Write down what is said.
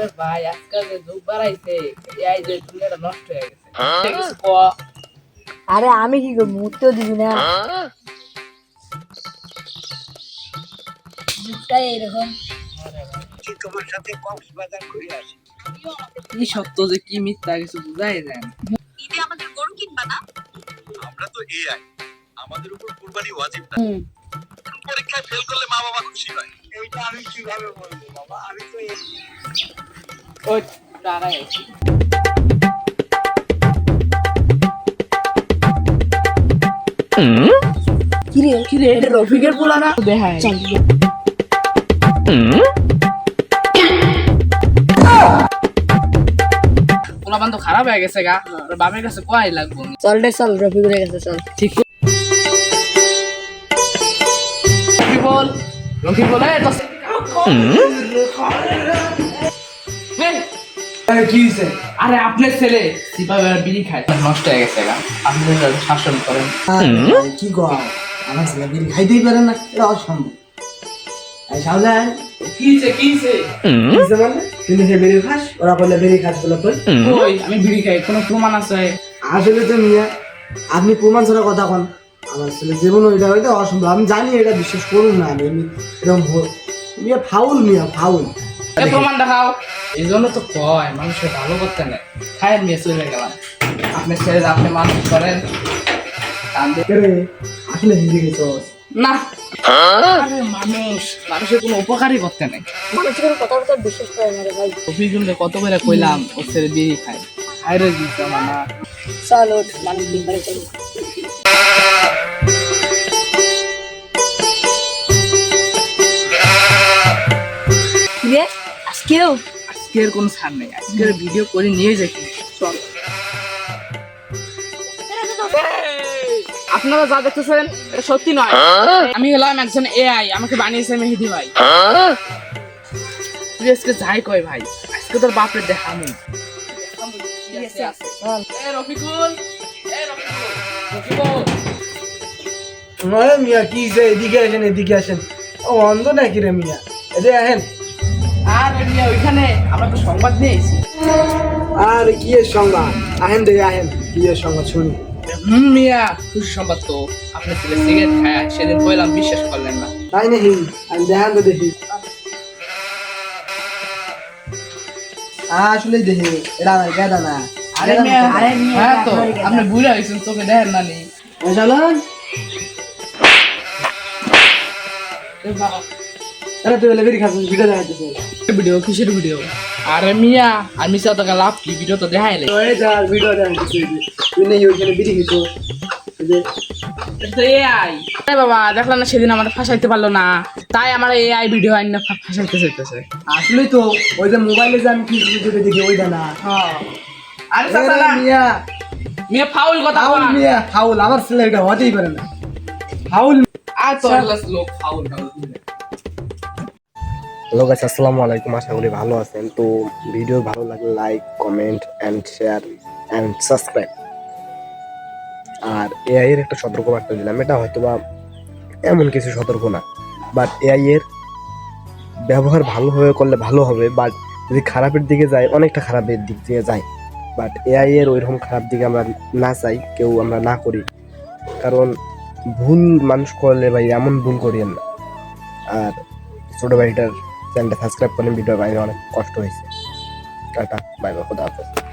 আরে ভাই আজকাল যে যুগ বাড়াইছে এই যে দুনিয়াটা নষ্ট হয়ে গেছে। কিছু ক। আরে আমি কি করব? উত্তর দিবি না? যুগটাই এরকম তোমার সাথে কক্সবাজার ঘুরে আসি। কি সত্য যে কি মিথ্যা কিছু বুঝাই যায় ঈদে আমাদের গরু কিনবা না? আমরা তো এআই। আমাদের উপর কুরবানি ওয়াজিব না। পরীক্ষায় ফেল করলে মা বাবা খুশি হয়। এইটা আমি কীভাবে বলব বাবা? আমি তো ওই দাঁড়াই আছি কিরে কিরে এটা রফিকের পোলা না? দেখায় চল। পোলা বান্ধব খারাপ হয়ে গেছে গা। ওর বাপের কাছে কয় লাগবো? চল রে চল রফিকুরের কাছে চল। ঠিক বলে ছেলে বিড়ি খায় নষ্ট হয়ে গেছে বিড়ি খাইতেই পারে না কিছে মানে খাস ওরা বললে বেরি খাস বলে আমি বিড়ি খাই কোনো প্রমাণ আছে আসলে তো আপনি প্রমাণ ছাড়া কথা কন আমার ছেলে জীবন ওইটা ওইটা অসম্ভব। আমি জানি এটা বিশ্বাস করুন না আমি এমনি এরকম মিয়া ফাউল মিয়া ফাউল। প্রমাণ দেখাও। এই জন্য তো কয় মানুষের ভালো করতে নেই। খায়ের মেয়ে চলে গেলাম। আপনি ছেলে আপনি মানুষ করেন আসলে হিন্দি না। মানুষ মানুষের কোনো উপকারই করতে নেই। মানুষের কোনো কথা কথা বিশ্বাস করে না ভাই। অভিযোগে কত করে কইলাম ওর ছেলে বিড়ি খায়। আরে দিতে মানা চল মানুষ দিন বাড়ি চল। কিরে আজকেও আজকের কোনো ছাড় নেই। আজকের ভিডিও করে নিয়ে যাই চল। আপনারা যা দেখতেছেন এটা সত্যি নয়। আমি হলাম একজন এআই আমাকে বানিয়েছে মেহেদি ভাই। তুই আজকে যাই কয় ভাই? আজকে তোর বাপের দেখা চল। রফিকুল এ রফিকুল। রফিকুল। আরে মিয়া কি যে এদিকে আসেন এদিকে আসেন। ও অন্ধ নাকি রে মিয়া? এদিকে আসেন আর মিয়া ওইখানে আমরা তো সংবাদ নিয়ে এসেছি আর কি সংবাদ? আহেন দেখে আহেন কি সংবাদ শুনি? হুম মিয়া খুশি সংবাদ তো। আপনার ছেলে সিগারেট খায় সেদিন কইলাম বিশ্বাস করলেন না। তাই নাকি? আমি দেখান তো দেখি। আসলে দেখি। এটা আমার গেদা না আরে মিয়া আরে মিয়া, হ্যাঁ তো আপনি বুড়া হয়েছেন চোখে দেখেন না নি। চলুন আরে তুই ভিডিও দেখাইতেছে। ভিডিও কিসের ভিডিও? আরে মিয়া আমি চাও তোকে লাভ কি? ভিডিও তো দেখাইলে ওই যা ভিডিও দেখাইতেছে তুই নেই ওইখানে বিড়ি খেতো এআই বাবা দেখলাম না সেদিন আমার ফাঁসাইতে পারল না। তাই আমার এআই ভিডিও আইন না ফাঁসাইতে চাইতেছে। আসলেই তো ওই যে মোবাইলে যে আমি কি ভিডিও দেখি ওইটা না। হ্যাঁ। আরে এ মিয়া। মিয়া ফাউল কথা ফাউল বলা। মিয়া ফাউল। আমার ছেলে এটা হতেই পারে না। ফাউল আর তো লোক ফাউল ফাউল। হ্যালো গাছ আসসালামু আলাইকুম, আশা করি ভালো আছেন। তো ভিডিও ভালো লাগলে like comment and share and subscribe R AI এর একটা সতর্কবার্তা দিলাম। এটা হয়তো বা এমন কিছু সতর্ক না বাট এআই এর ব্যবহার ভালোভাবে করলে ভালো হবে বাট যদি খারাপের দিকে যায়, অনেকটা খারাপের দিক দিয়ে যায়। বাট এআই এর ওইরকম খারাপ দিকে আমরা না চাই কেউ আমরা না করি। কারণ ভুল মানুষ করলে ভাই, এমন ভুল করিয়েন না। আর ছোট ভাইটার চ্যানেলটা সাবস্ক্রাইব করেন ভিডিও বাইরে অনেক কষ্ট হয়েছে। টাটা বাই বাই খোদা হাফেজ।